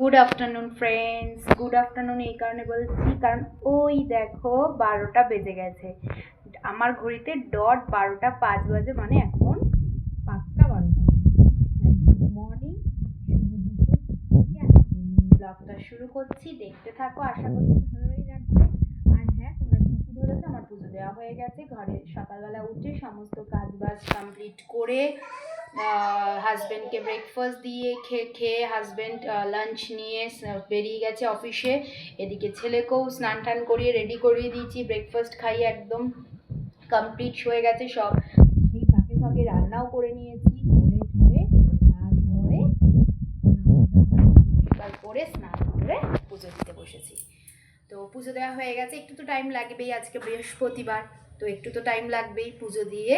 Good afternoon friends good afternoon এই কারণে বলছি, কারণ ওই দেখো বারোটা বেজে গেছে। আমার ঘড়িতে ডট বারোটা পাঁচ বাজে মানে এখন পাক্কা বারোটা মর্নিং ব্লগটা শুরু করছি, দেখতে থাকো, আশা করছি ভালোই লাগবে। আর হ্যাঁ তোমরা ঠিকই ধরেছো, আমার পুজো দেওয়া হয়ে গেছে, ঘরে সকালবেলা উঠে সমস্ত কাজ বাজ কমপ্লিট করে হাজব্যান্ডকে ব্রেকফাস্ট দিয়ে খেয়ে খেয়ে হাজব্যান্ড লাঞ্চ নিয়ে বেরিয়ে গেছে অফিসে এদিকে ছেলেকেও স্নান টান করিয়ে রেডি করিয়ে দিয়েছি। ব্রেকফাস্ট খাইয়ে একদম কমপ্লিট হয়ে গেছে সব। সেই ফাঁকে ফাঁকে রান্নাও করে নিয়েছি। করে ধরে তারপরে স্নান করে পুজো দিতে বসেছি। তো পুজো দেওয়া হয়ে গেছে। একটু তো টাইম লাগবেই আজকে বৃহস্পতিবার। তো একটু তো টাইম লাগবেই পুজো দিয়ে।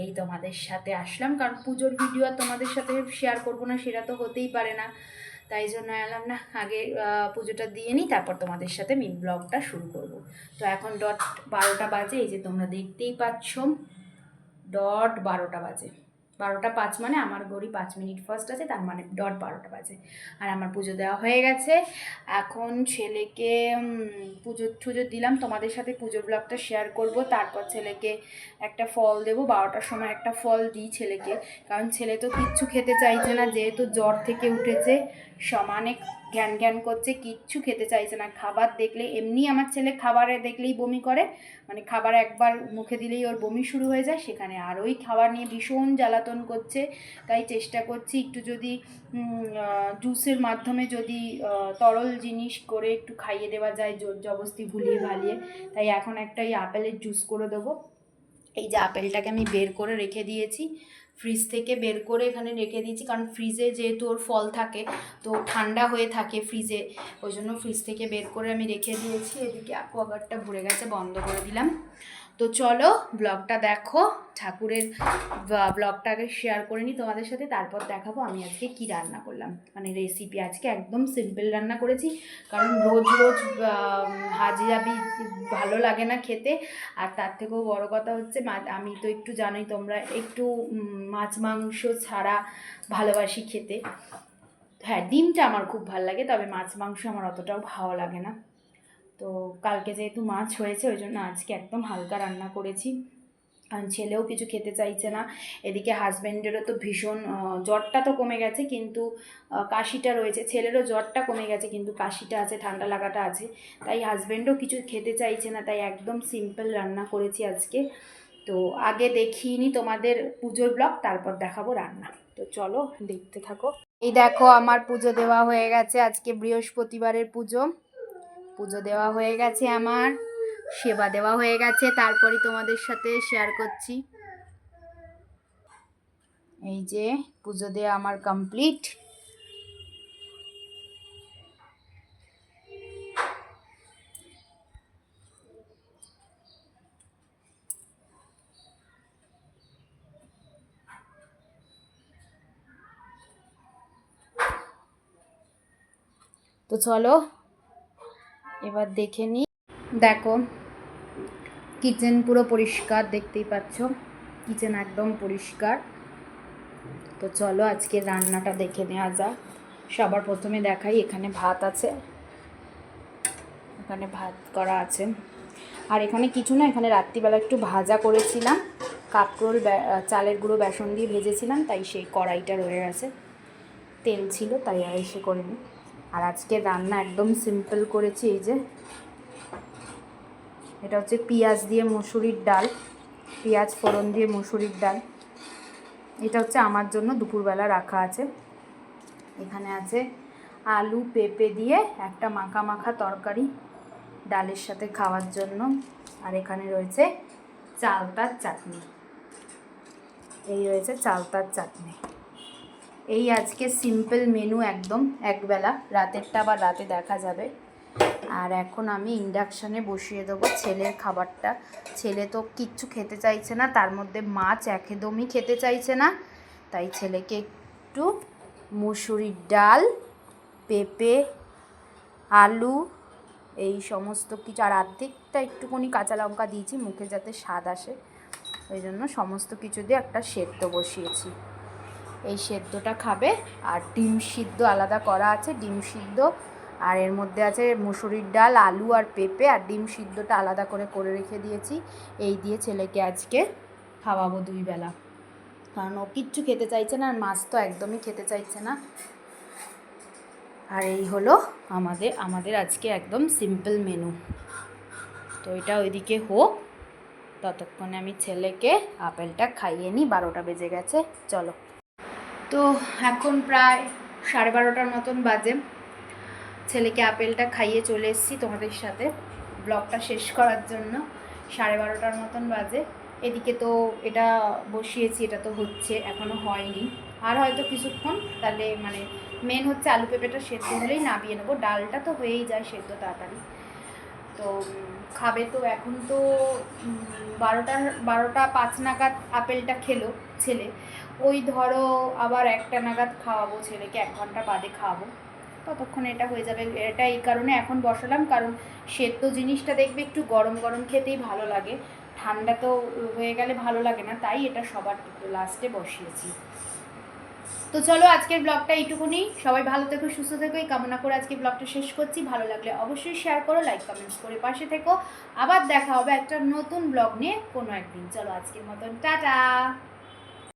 এই তোমাদের সাথে আসলাম, কারণ পুজোর ভিডিও আর তোমাদের সাথে শেয়ার করব না, সেটা তো হতেই পারে না। তাই জন্য এলাম না, আগে পুজোটা দিয়ে নিই, তারপর তোমাদের সাথে মিন ব্লগটা শুরু করব। তো এখন ডট বারোটা বাজে, এই যে তোমরা দেখতেই পাচ্ছ ডট বারোটা বাজে। বারোটা পাঁচ মানে আমার ঘড়ি পাঁচ মিনিট ফার্স্ট আছে, তার মানে ডট বারোটা বাজে। আর আমার পুজো দেওয়া হয়ে গেছে। এখন ছেলেকে পুজো টুজো দিলাম। তোমাদের সাথে পুজো ব্লগটা শেয়ার করব। তারপর ছেলেকে একটা ফল দেবো। বারোটার সময় একটা ফল দিই ছেলেকে। কারণ ছেলে তো কিচ্ছু খেতে চাইছে না। যেহেতু জ্বর থেকে উঠেছে, সমানে জ্ঞান জ্ঞান করছে, কিচ্ছু খেতে চাইছে না। খাবার দেখলে, এমনি আমার ছেলে খাবারে দেখলেই বমি করে। মানে খাবার একবার মুখে দিলেই ওর বমি শুরু হয়ে যায়। সেখানে আর ওই খাবার নিয়ে ভীষণ জ্বালাতন করছে। তাই চেষ্টা করছি একটু যদি জুসের মাধ্যমে যদি তরল জিনিস করে একটু খাইয়ে দেওয়া যায় জোর জবস্তি ভুলিয়ে ভালিয়ে, তাই এখন একটা এই আপেলের জুস করে দেবো। এই যে আপেলটাকে আমি বের করে রেখে দিয়েছি। ফ্রিজ থেকে বের করে এখানে রেখে দিয়েছি। কারণ ফ্রিজে যেহেতু ওর ফল থাকে, তো ঠান্ডা হয়ে থাকে ফ্রিজে ওই জন্য ফ্রিজ থেকে বের করে আমি রেখে দিয়েছি। এদিকে অ্যাকোয়াগার্ডটা ভরে গেছে, বন্ধ করে দিলাম। তো চলো ব্লগটা দেখো, ঠাকুরের ব্লগটাকে শেয়ার করে নিই তোমাদের সাথে, তারপর দেখাবো আমি আজকে কি রান্না করলাম। মানে রেসিপি আজকে একদম সিম্পল রান্না করেছি, কারণ রোজ রোজ হাজিরাবি ভালো লাগে না খেতে, আর তার থেকেও বড় কথা হচ্ছে আমি তো একটু জানোই তোমরা, একটু মাছ মাংস ছাড়া ভালোবাসি খেতে। হ্যাঁ ডিমটা আমার খুব ভালো লাগে, তবে মাছ মাংস আমার অতটাও ভালো লাগে না। তো কালকে যেহেতু মাছ হয়েছে, ওই জন্য আজকে একদম হালকা রান্না করেছি। আর ছেলেও কিছু খেতে চাইছে না। এদিকে হাজব্যান্ডেরও তো ভীষণ জ্বরটা তো কমে গেছে, কিন্তু কাশিটা রয়েছে। ছেলেরও জ্বরটা কমে গেছে, কিন্তু কাশিটা আছে, ঠান্ডা লাগাটা আছে। তাই হাজব্যান্ডও কিছু খেতে চাইছে না, তাই একদম সিম্পল রান্না করেছি আজকে। তো আগে দেখিনি তোমাদের পুজোর ব্লগ, তারপর দেখাবো রান্না। তো চলো দেখতে থাকো। এই দেখো, আমার পুজো দেওয়া হয়ে গেছে। আজকে বৃহস্পতিবারের পুজো। পুজো দেওয়া হয়ে গেছে আমার, সেবা দেওয়া হয়ে গেছে তারপরে তোমাদের সাথে শেয়ার করছি। এই যে পুজো দেওয়া আমার কমপ্লিট তো চলো এবার দেখে নিই দেখো কিচেন পুরো পরিষ্কার, দেখতেই পাচ্ছ। কিচেন একদম পরিষ্কার। তো চলো আজকে রান্নাটা দেখে নেওয়া যাক। সবার প্রথমে দেখাই, এখানে ভাত আছে। এখানে ভাত করা আছে। আর এখানে কিছু না, এখানে রাত্রিবেলা একটু ভাজা করেছিলাম। কাপরোল চালের গুঁড়ো, বেসন দিয়ে ভেজেছিলাম, তাই সেই কড়াইটা রয়ে গেছে। তেল ছিল, তাই আর এসে করিনি। আর আজকে রান্না একদম সিম্পল করেছি, এই যে। এটা হচ্ছে পেঁয়াজ দিয়ে মুসুরির ডাল, পেঁয়াজ ফোড়ন দিয়ে মুসুরির ডাল। এটা হচ্ছে আমার জন্য দুপুরবেলা রাখা আছে। এখানে আছে আলু, পেঁপে দিয়ে একটা মাখা মাখা তরকারি ডালের সাথে খাওয়ার জন্য। আর এখানে রয়েছে চালতার চাটনি। এই রয়েছে চালতার চাটনি। এই আজকে সিম্পল মেনু একদম, একবেলা। রাতেরটা আবার রাতে দেখা যাবে। আর এখন আমি ইন্ডাকশানে বসিয়ে দেবো ছেলের খাবারটা। ছেলে তো কিচ্ছু খেতে চাইছে না, তার মধ্যে মাছ একদমই খেতে চাইছে না। তাই ছেলেকে একটু মুসুরির ডাল, পেঁপে, আলু, এই সমস্ত কিছু। আর অর্ধেকটা একটুখানি কাঁচা লঙ্কা দিয়েছি, মুখে যাতে স্বাদ আসে। ওই জন্য সমস্ত কিছু দিয়ে একটা সেদ্ধ বসিয়েছি। এই সেদ্ধটা খাবে। আর ডিম সিদ্ধ আলাদা করা আছে, ডিম সিদ্ধ। আর এর মধ্যে আছে মুসুরির ডাল, আলু আর পেঁপে। আর ডিম সিদ্ধটা আলাদা করে করে রেখে দিয়েছি। এই দিয়ে ছেলেকে আজকে খাওয়াবো দুই বেলা। কারণ ও কিচ্ছু খেতে চাইছে না, আর মাছ তো একদমই খেতে চাইছে না। আর এই হলো আমাদের আমাদের আজকে একদম সিম্পল মেনু তো এটা ওইদিকে হোক। ততক্ষণে আমি ছেলেকে আপেলটা খাইয়ে নিই, বারোটা বেজে গেছে। চলো। তো এখন প্রায় সাড়ে বারোটার মতন বাজে। ছেলেকে আপেলটা খাইয়ে চলে এসেছি তোমাদের সাথে। ব্লগটা শেষ করার জন্য সাড়ে বারোটার মতন বাজে। এদিকে তো এটা বসিয়েছি, এটা তো হচ্ছে এখনও হয়নি। আর হয়তো কিছুক্ষণ, তাহলে মানে মেন হচ্ছে আলু পেঁপেটা সেদ্ধ হলেই নামিয়ে নেব। ডালটা তো হয়েই যায় সেদ্ধ তাড়াতাড়ি। তো খাবে তো এখন তো উম, বারোটা বারোটা পাঁচ নাগাদ আপেলটা খেলো ছেলে। ওই ধরো আবার একটা নাগাদ খাওয়াবো ছেলেকে এক ঘণ্টা বাদে খাওয়াবো। ততক্ষণ এটা হয়ে যাবে। এটা এই কারণে এখন বসালাম কারণ সেদ্ধ জিনিসটা দেখবে একটু গরম গরম খেতেই ভালো লাগে। ঠান্ডা তো হয়ে গেলে ভালো লাগে না তাই এটা সবার লাস্টে বসিয়েছি। তো চলো আজকের ব্লগটা এইটুকুনি। সবাই ভালো থেকো, সুস্থ থেকো। এই কামনা করে আজকে ব্লগটা শেষ করছি। ভালো লাগলে অবশ্যই শেয়ার করো লাইক কমেন্টস করে পাশে থেকো। আবার দেখা হবে একটা নতুন ব্লগ নিয়ে কোনো একদিন। চলো আজকের মতন, টাটা!